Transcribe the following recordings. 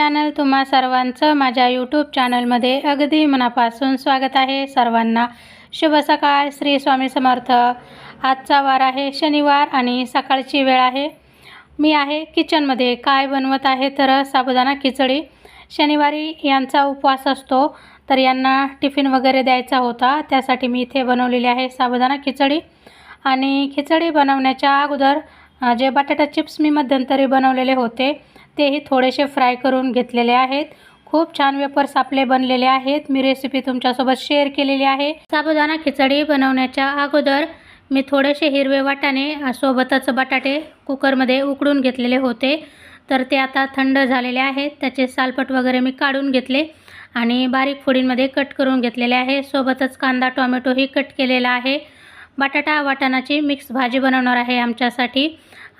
Channel तुम्हा सर्वांचं माझ्या यूट्यूब चॅनलमध्ये अगदी मनापासून स्वागत आहे. सर्वांना शुभ सकाळ. श्री स्वामी समर्थ. आजचा वार आहे शनिवार आणि सकाळची वेळ आहे. मी आहे किचनमध्ये काय बनवत आहे? तर साबुदाणा खिचडी. शनिवारी यांचा उपवास असतो. तर यांना टिफिन वगैरे द्यायचा होता. त्यासाठी मी इथे बनवलेली आहे साबुदाणा खिचडी. आणि खिचडी बनवण्याच्या अगोदर जे बटाटा चिप्स मी मध्यंतरी बनवलेले होते तेही थोडेसे फ्राय करून घेतलेले आहेत. खूप छान वेपर्स आपले बनलेले आहेत. मी रेसिपी तुमच्यासोबत शेअर केलेली आहे. साबुदाणा खिचडी बनवण्याच्या अगोदर मी थोडेसे हिरवे वाटाणे सोबतच बटाटे कुकरमध्ये उकडून घेतलेले होते. तर ते आता थंड झालेले आहेत. त्याचे सालपट वगैरे मी काढून घेतले आणि बारीक फोडींमध्ये कट करून घेतलेले आहे. सोबतच कांदा टोमॅटोही कट केलेला आहे. बटाटा वाटाणाची मिक्स भाजी बनवणार आहे आमच्यासाठी.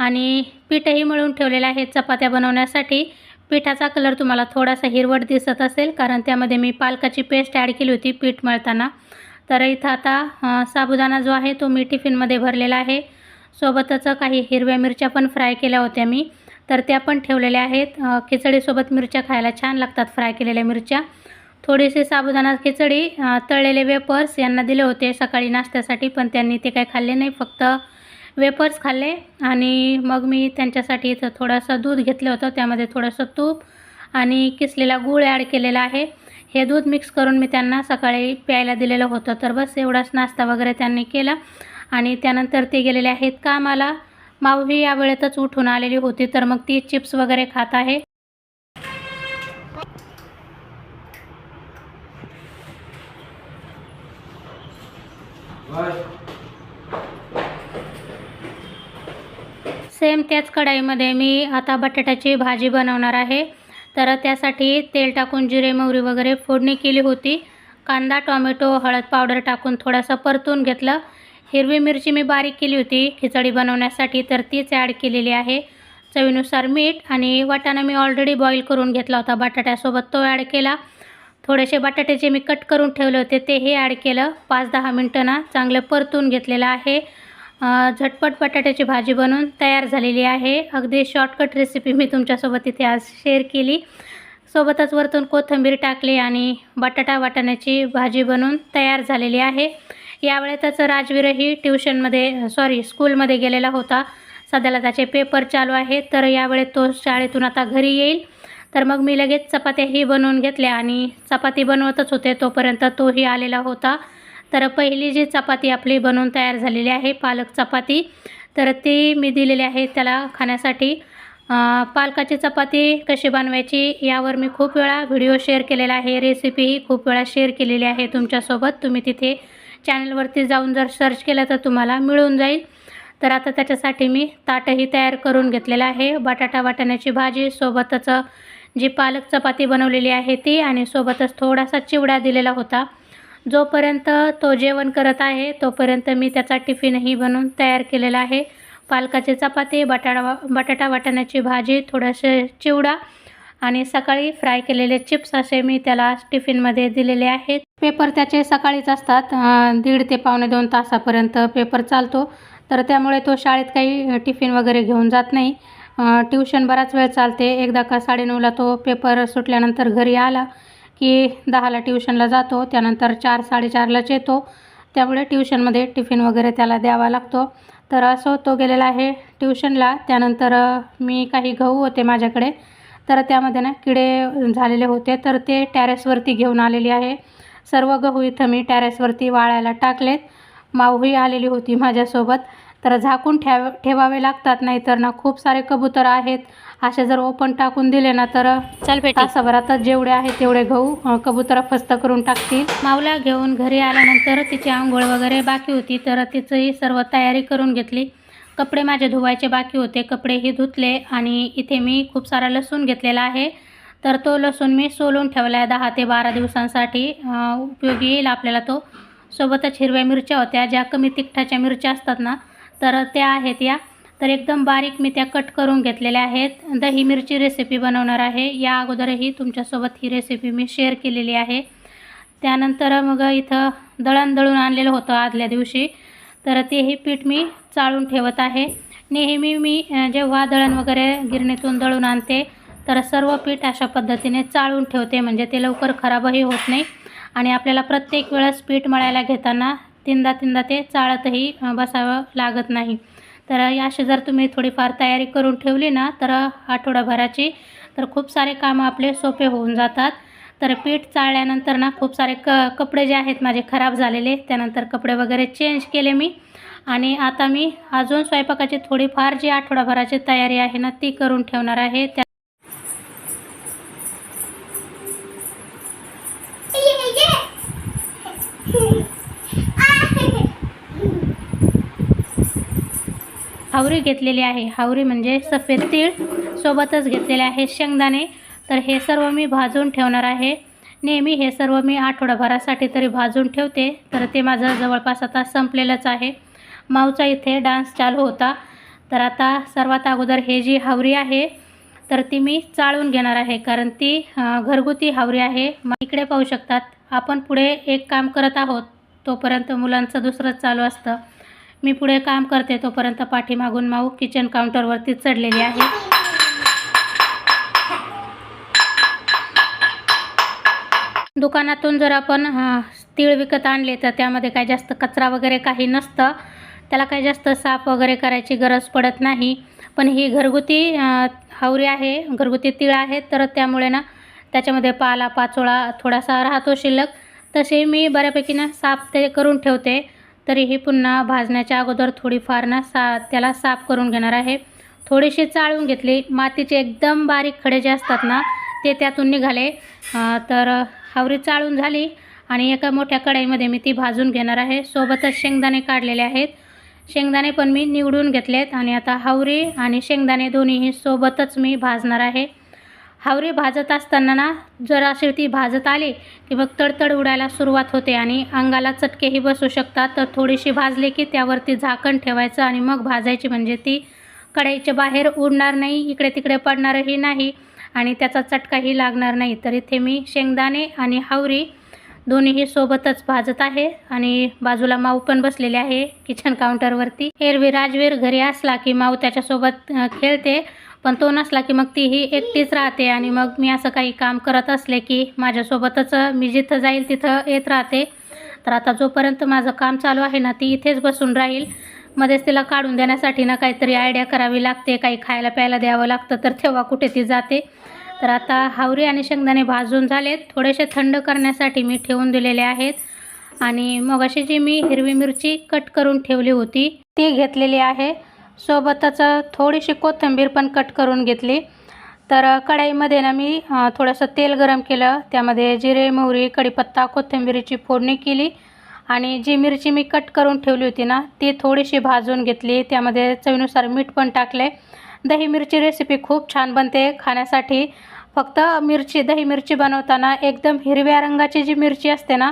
आणि पीठही मळून ठेवलेलं आहे. चपात्या बनवण्यासाठी पिठाचा कलर तुम्हाला थोडासा हिरवट दिसत असेल कारण त्यामध्ये मी पालकाची पेस्ट ॲड केली होती पीठ मळताना. तर इथं आता साबुदाणा जो आहे तो मी टिफिनमध्ये भरलेला आहे. सोबतच काही हिरव्या मिरच्या पण फ्राय केल्या होत्या मी. तर त्या पण ठेवलेल्या आहेत. खिचडीसोबत मिरच्या खायला छान लागतात फ्राय केलेल्या मिरच्या. थोडीशी साबुदाणा खिचडी तळलेले वेपर्स यांना दिले होते सकाळी नाश्त्यासाठी पण त्यांनी ते काही खाल्ले नाही. फक्त वेपर्स खाल्ले आणि मग मी त्यांच्यासाठी इथं थोडंसं दूध घेतलं होतं. त्यामध्ये थोडंसं तूप आणि किसलेला गूळ ॲड केलेला आहे. हे दूध मिक्स करून मी त्यांना सकाळी प्यायला दिलेलं होतं. तर बस एवढाच नाश्ता वगैरे त्यांनी केला आणि त्यानंतर ते गेलेले आहेत कामाला. माऊही या वेळेतच उठून आलेली होती. तर मग ती चिप्स वगैरे खात आहे. सेम त्याच कढाईमध्ये मी आता बटाट्याची भाजी बनवणार आहे. तर त्यासाठी तेल टाकून जिरे मोहरी वगैरे फोडणी केली होती. कांदा टोमॅटो हळद पावडर टाकून थोडासा परतून घेतलं. हिरवी मिरची मी बारीक केली होती खिचडी बनवण्यासाठी तर तीच ॲड केलेली आहे. चवीनुसार मीठ आणि वाटाणा मी ऑलरेडी बॉईल करून घेतला होता. बटाट्यासोबत तो ॲड केला. थोडेसे बटाटे जे मी कट करून ठेवले होते तेही ॲड केलं. पाच दहा मिनटं ना चांगलं परतून घेतलेलं आहे. झटपट बटाट्याची भाजी बनवून तयार झालेली आहे. अगदी शॉर्टकट रेसिपी मी तुमच्यासोबत इथे आज शेअर केली. सोबतच वरतून कोथिंबीर टाकली आणि बटाटा वाटाण्याची भाजी बनवून तयार झालेली आहे. यावेळेतच राजवीरही ट्युशनमध्ये सॉरी स्कूलमध्ये गेलेला होता. सध्याला त्याचे पेपर चालू आहे. तर यावेळेत तो शाळेतून आता घरी येईल. तर मग मी लगेच चपात्याही बनवून घेतल्या आणि चपाती बनवतच होते. तोपर्यंत तोही आलेला होता. तर पहिली जी चपाती आपली बनवून तयार झालेली आहे पालक चपाती तर ती मी दिलेली आहे त्याला खाण्यासाठी. पालकाची चपाती कशी बनवायची यावर मी खूप वेळा व्हिडिओ शेअर केलेला आहे रेसिपीही खूप वेळा शेअर केलेली आहे तुमच्यासोबत. तुम्ही तिथे चॅनलवरती जाऊन जर सर्च केलं तर तुम्हाला मिळून जाईल. तर आता त्याच्यासाठी मी ताटही तयार करून घेतलेलं आहे. बटाटा वाटाण्याची भाजी सोबतच जी पालक चपाती बनवलेली आहे ती आणि सोबतच थोडासा चिवडा दिलेला होता. जोपर्यंत तो जेवण करत आहे तोपर्यंत मी त्याचा टिफिनही बनवून तयार केलेला आहे. पालकाची चपाती बटाटा बटाटा वाटाण्याची भाजी थोडंसे चिवडा आणि सकाळी फ्राय केलेले चिप्स असे मी त्याला टिफिनमध्ये दिलेले आहेत. पेपर त्याचे सकाळीच असतात. दीड ते पावणे दोन तासापर्यंत पेपर चालतो. तर त्यामुळे तो शाळेत काही टिफिन वगैरे घेऊन जात नाही. ट्यूशन ट्युशन बराच वेळ चालते. एकदा का साडेनऊला तो पेपर सुटल्यानंतर घरी आला. की दहाला ट्युशनला जातो त्यानंतर चार साडेचारलाच येतो. त्यामुळे ट्युशनमध्ये टिफिन वगैरे त्याला द्यावा लागतो. तर असं तो गेलेला आहे ट्युशनला. त्यानंतर मी काही गहू होते माझ्याकडे. तर त्यामध्ये ना किडे झालेले होते. तर ते टॅरेसवरती घेऊन आलेली आहे. सर्व गहू इथं मी टॅरेसवरती वाळायला टाकलेत. माऊही आलेली होती माझ्यासोबत. तर झाकून ठेव ठेवावे लागतात नाहीतर ना खूप सारे कबूतर आहेत. असे जर ओपन टाकून दिले ना तर चल तासाभरातच जेवढे आहेत तेवढे गहू कबुतरं फस्त करून टाकतील. माऊला घेऊन घरी आल्यानंतर तिची आंघोळ वगैरे बाकी होती तर तिचंही सर्व तयारी करून घेतली. कपडे माझे धुवायचे बाकी होते. कपडेही धुतले आणि इथे मी खूप सारा लसूण घेतलेला आहे. तर तो लसूण मी सोलून ठेवला आहे दहा ते बारा दिवसांसाठी. उपयोगी येईल आपल्याला तो. सोबतच हिरव्या मिरच्या होत्या ज्या कमी तिखटाच्या मिरच्या असतात ना तर त्या आहेत या. तर एकदम बारीक मी त्या कट करून घेतलेल्या आहेत. दही मिरची रेसिपी बनवणार आहे. या अगोदरही तुमच्यासोबत ही रेसिपी मी शेअर केलेली आहे. त्यानंतर मग इथं दळण दळून आणलेलं होतं आदल्या दिवशी. तर तेही पीठ मी चाळून ठेवत आहे. नेहमी मी जेव्हा दळण वगैरे गिरणीतून दळून आणते तर सर्व पीठ अशा पद्धतीने चाळून ठेवते. म्हणजे ते लवकर खराबही होत नाही. आणि आपल्याला प्रत्येक वेळेस पीठ मळायला घेताना तीनदा तीनदा ते चाळतही बसावं लागत नाही. तर अशी जर तुम्ही थोडीफार तयारी करून ठेवली ना तर आठवडाभराची तर खूप सारे कामं आपले सोपे होऊन जातात. तर पीठ चाळल्यानंतर ना खूप सारे क कपडे जे आहेत माझे खराब झालेले त्यानंतर कपडे वगैरे चेंज केले मी. आणि आता मी अजून स्वयंपाकाची थोडीफार जी आठवडाभराची तयारी आहे ना ती करून ठेवणार आहे. त्या हावरी घेतलेली आहे. हावरी म्हणजे सफेद तीळ सोबतच घेतलेले आहे शेंगदाणे. तर हे सर्व मी भाजून ठेवणार आहे. नेहमी हे सर्व मी आठवडाभरासाठी तरी भाजून ठेवते. तर ते माझं जवळपास आता संपलेलंच आहे. माऊचा इथे डान्स चालू होता. तर आता सर्वात अगोदर हे जी हावरी आहे तर ती मी चाळून घेणार आहे. कारण ती घरगुती हावरी आहे. मग इकडे पाहू शकतात. आपण पुढे एक काम करत आहोत. तोपर्यंत मुलांचं दुसरंच चालू असतं. मी पुढे काम करते तोपर्यंत पाठीमागून माऊ किचन काउंटरवरती चढलेली आहे. दुकानातून जर आपण तीळ विकत आणले तर त्यामध्ये काही जास्त कचरा वगैरे काही नसतं. त्याला काही जास्त साफ वगैरे करायची गरज पडत नाही. पण ही घरगुती हावरी आहे घरगुती तीळ आहे तर त्यामुळे ना त्याच्यामध्ये पाला पाचोळा थोडासा राहतो शिल्लक. तसे मी बऱ्यापैकी ना साफ ते करून ठेवते. तरीही पुन्हा भाजण्याच्या अगोदर थोडीफार ना सा त्याला साफ करून घेणार आहे. थोडीशी चाळून घेतली. मातीचे एकदम बारीक खडे जे असतात ना ते त्यातून निघाले. तर हावरी चाळून झाली आणि एका मोठ्या कढईमध्ये मी ती भाजून घेणार आहे. सोबतच शेंगदाणे काढलेले आहेत. शेंगदाणे पण मी निवडून घेतलेत आणि आता हावरी आणि शेंगदाणे दोन्हीही सोबतच मी भाजणार आहे. हावरी भाजत असताना ना जर असे ती भाजत आली की मग तडतड उडायला सुरुवात होते आणि अंगाला चटकेही बसू शकतात. तर थोडीशी भाजले की त्यावरती झाकण ठेवायचं आणि मग भाजायची म्हणजे ती कढईच्या बाहेर उडणार नाही इकडे तिकडे पडणारही नाही आणि त्याचा चटकाही लागणार नाही. तर इथे मी शेंगदाणे आणि हावरी दोन्हीही सोबतच भाजत आहे आणि बाजूला माऊ पण बसलेले आहे किचन काउंटरवरती एरवी राजवीर घरी असला की माऊ त्याच्यासोबत खेळते. पण तो नसला की मग तीही एकटीच राहते आणि मग मी असं काही काम करत असले की माझ्यासोबतच मी जिथं जाईल तिथं येत राहते. तर आता जोपर्यंत माझं काम चालू आहे ना ती इथेच बसून राहील. मध्येच तिला काढून देण्यासाठी ना काहीतरी आयडिया करावी लागते काही खायला प्यायला द्यावं लागतं तर तेव्हा कुठे ती जाते. तर आता हावरी आणि शेंगदाणे भाजून झालेत. थोडेसे थंड करण्यासाठी मी ठेवून दिलेले आहेत. आणि मग अशी जी मी हिरवी मिरची कट करून ठेवली होती ती घेतलेली आहे. सोबतच थोडीशी कोथिंबीर पण कट करून घेतली. तर कढाईमध्ये ना मी थोडंसं तेल गरम केलं. त्यामध्ये जिरे मोहरी कढीपत्ता कोथिंबीरीची फोडणी केली. आणि जी मिरची मी कट करून ठेवली होती ना ती थोडीशी भाजून घेतली. त्यामध्ये चवीनुसार मीठ पण टाकले दही मिरची रेसिपी खूप छान बनते खाण्यासाठी. फक्त मिरची दही मिरची बनवताना एकदम हिरव्या रंगाची जी मिरची असते ना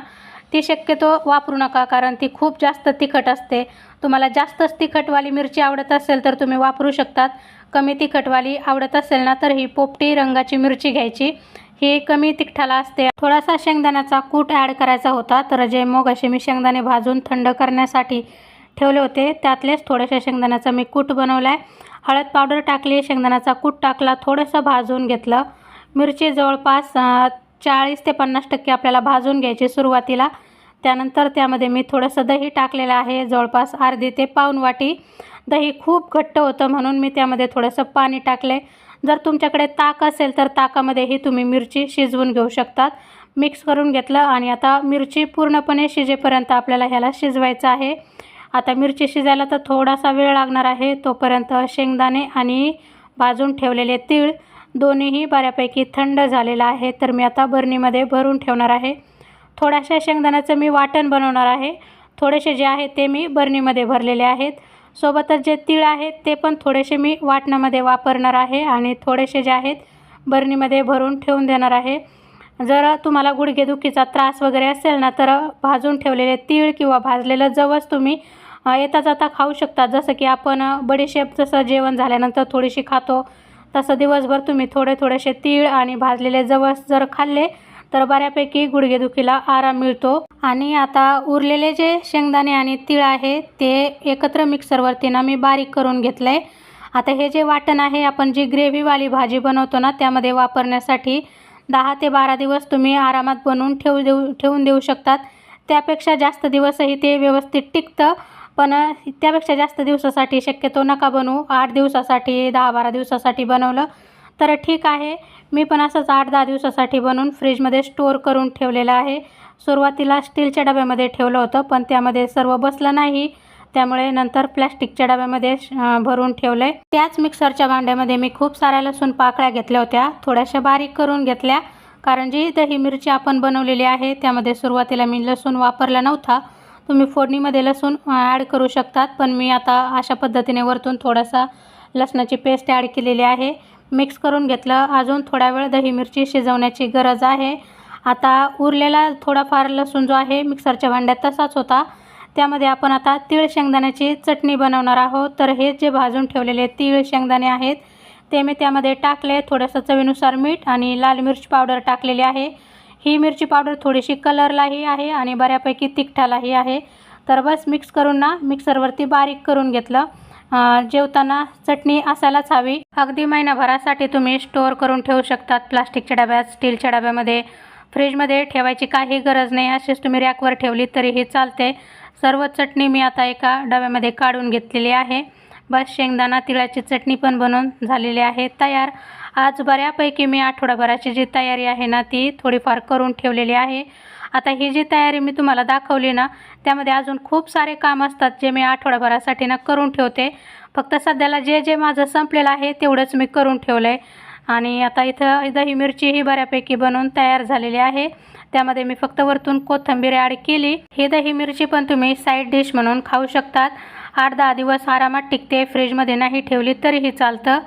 ती शक्यतो वापरू नका कारण ती खूप जास्त तिखट असते. तुम्हाला जास्तच तिखटवाली मिरची आवडत असेल तर तुम्ही वापरू शकतात. कमी तिखटवाली आवडत असेल ना तर ही पोपटी रंगाची मिरची घ्यायची. ही कमी तिखटाला असते. थोडासा शेंगदाण्याचा कूट ॲड करायचा होता तर जे मग असे मी शेंगदाणे भाजून थंड करण्यासाठी ठेवले होते त्यातलेच थोड्याशा शेंगदाण्याचा मी कूट बनवला आहे हळद पावडर टाकली शेंगदाण्याचा कूट टाकला थोडंसं भाजून घेतलं. मिरची जवळपास चाळीस ते पन्नास टक्के आपल्याला भाजून घ्यायचे सुरुवातीला. त्यानंतर त्यामध्ये मी थोडंसं दही टाकलेलं आहे. जवळपास अर्धी ते पाऊण वाटी. दही खूप घट्ट होतं म्हणून मी त्यामध्ये थोडंसं पाणी टाकले. जर तुमच्याकडे ताक असेल तर ताकामध्येही तुम्ही मिरची शिजवून घेऊ शकतात. मिक्स करून घेतलं आणि आता मिरची पूर्णपणे शिजेपर्यंत आपल्याला ह्याला शिजवायचं आहे. आता मिरची शिजायला तर थोडासा वेळ लागणार आहे. तोपर्यंत शेंगदाणे आणि भाजून ठेवलेले तीळ दोन्हीही बऱ्यापैकी थंड झालेलं आहे तर मी आता बरणीमध्ये भरून ठेवणार आहे. थोड्याशा शेंगदाण्याचं मी वाटण बनवणार आहे. थोडेसे जे आहे ते मी बरणीमध्ये भरलेले आहेत. सोबतच जे तीळ आहेत ते पण थोडेसे मी वाटणामध्ये वापरणार आहे आणि थोडेसे जे आहेत बरणीमध्ये भरून ठेवून देणार आहे. जर तुम्हाला गुडघेदुखीचा त्रास वगैरे असेल ना तर भाजून ठेवलेले तीळ किंवा भाजलेलं जवस तुम्ही येता जाता खाऊ शकता. जसं की आपण बडीशेप जसं जेवण झाल्यानंतर थोडीशी खातो तसं दिवसभर तुम्ही थोडे थोडेसे तीळ आणि भाजलेले जवस जर खाल्ले तर बऱ्यापैकी गुडघेदुखीला आराम मिळतो. आणि आता उरलेले जे शेंगदाणे आणि तीळ आहे ते एकत्र मिक्सरवरती ना मी बारीक करून घेतलं आहे आता हे जे वाटण आहे आपण जी ग्रेव्हीवाली भाजी बनवतो ना त्यामध्ये वापरण्यासाठी दहा ते बारा दिवस तुम्ही आरामात बनवून ठेवू देऊ ठेवून देऊ शकतात. त्यापेक्षा जास्त दिवसही ते व्यवस्थित टिकतं. पण त्यापेक्षा जास्त दिवसासाठी शक्यतो नका बनवू. आठ दिवसासाठी दहा बारा दिवसासाठी बनवलं तर ठीक आहे. मी पण असंच आठ दहा दिवसासाठी बनवून फ्रीजमध्ये स्टोअर करून ठेवलेलं आहे. सुरुवातीला स्टीलच्या डब्यामध्ये ठेवलं होतं पण त्यामध्ये सर्व बसलं नाही. त्यामुळे नंतर प्लॅस्टिकच्या डब्यामध्ये भरून ठेवलं आहे त्याच मिक्सरच्या भांड्यामध्ये मी खूप साऱ्या लसूण पाकळ्या घेतल्या होत्या. थोड्याशा बारीक करून घेतल्या. कारण जी दही मिरची आपण बनवलेली आहे त्यामध्ये सुरुवातीला मी लसूण वापरला नव्हता. तुम्ही फोडणीमध्ये लसूण ॲड करू शकतात. पण मी आता अशा पद्धतीने वरतून थोडासा लसणाची पेस्ट ॲड केलेली आहे. मिक्स करून घेतलं. अजून थोडा वेळ दही मिरची शिजवण्याची गरज आहे. आता उरलेला थोडाफार लसूण जो आहे मिक्सरच्या भांड्यात तसाच होता. त्यामध्ये आपण आता तीळ शेंगदाण्याची चटणी बनवणार आहोत. तर हे जे भाजून ठेवलेले तीळ शेंगदाणे आहेत ते मी त्यामध्ये टाकले. थोडंसं चवीनुसार मीठ आणि लाल मिरची पावडर टाकलेली आहे. ही मिरची पावडर थोडीशी कलरलाही आहे आणि बऱ्यापैकी तिखटालाही आहे. तर बस मिक्स करून ना मिक्सरवरती बारीक करून घेतलं. जेवताना चटणी असायलाच हवी. अगदी महिनाभरासाठी तुम्ही स्टोअर करून ठेवू शकतात प्लास्टिकच्या डब्यात स्टीलच्या डब्यामध्ये फ्रीजमध्ये ठेवायची काही गरज नाही. अशीच तुम्ही रॅकवर ठेवली तरीही चालते. सर्व चटणी मी आता एका डब्यामध्ये काढून घेतलेली आहे. बस शेंगदाणा तिळाची चटणी पण बनवून झालेली आहे. तयार. आज बऱ्यापैकी मी आठवडाभराची जी तयारी आहे ना ती थोडीफार करून ठेवलेली आहे. आता ही जी तयारी मी तुम्हाला दाखवली ना त्यामध्ये अजून खूप सारे काम असतात जे मी आठवडाभरासाठी ना करून ठेवते. फक्त सध्याला जे जे माझं संपलेलं आहे तेवढंच मी करून ठेवलं आहे आणि आता इथं दही मिरची ही बऱ्यापैकी बनवून तयार झालेली आहे. त्यामध्ये मी फक्त वरतून कोथिंबीर ॲड केली. ही दही मिरची पण तुम्ही साईड डिश म्हणून खाऊ शकतात. आठ दहा दिवस आरामात टिकते फ्रीजमध्ये नाही ठेवली तरीही चालतं.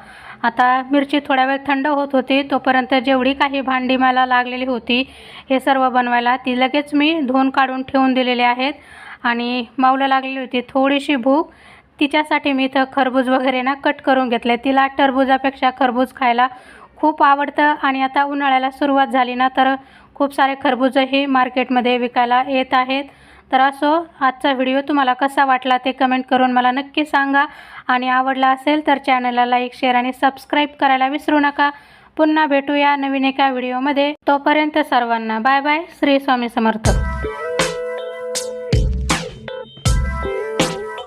आता मिरची थोड्या वेळ थंड होत होती तोपर्यंत जेवढी काही भांडी मला लागलेली होती हे सर्व बनवायला ती लगेच मी धुवून काढून ठेवून दिलेले आहेत. आणि माऊला लागलेली होती थोडीशी भूक. तिच्यासाठी मी इथं खरबूज वगैरे ना कट करून घेतले. तिला टरबुजापेक्षा खरबूज खायला खूप आवडतं आणि आता उन्हाळ्याला सुरुवात झाली ना तर खूप सारे खरबूजही मार्केटमध्ये विकायला येत आहेत. तर असो आजचा व्हिडिओ तुम्हाला कसा वाटला ते कमेंट करून मला नक्की सांगा. आणि आवडला असेल तर चॅनलला लाईक शेअर आणि सबस्क्राईब करायला विसरू नका. पुन्हा भेटूया नवीन एका व्हिडिओमध्ये. तोपर्यंत सर्वांना बाय बाय. श्री स्वामी समर्थ.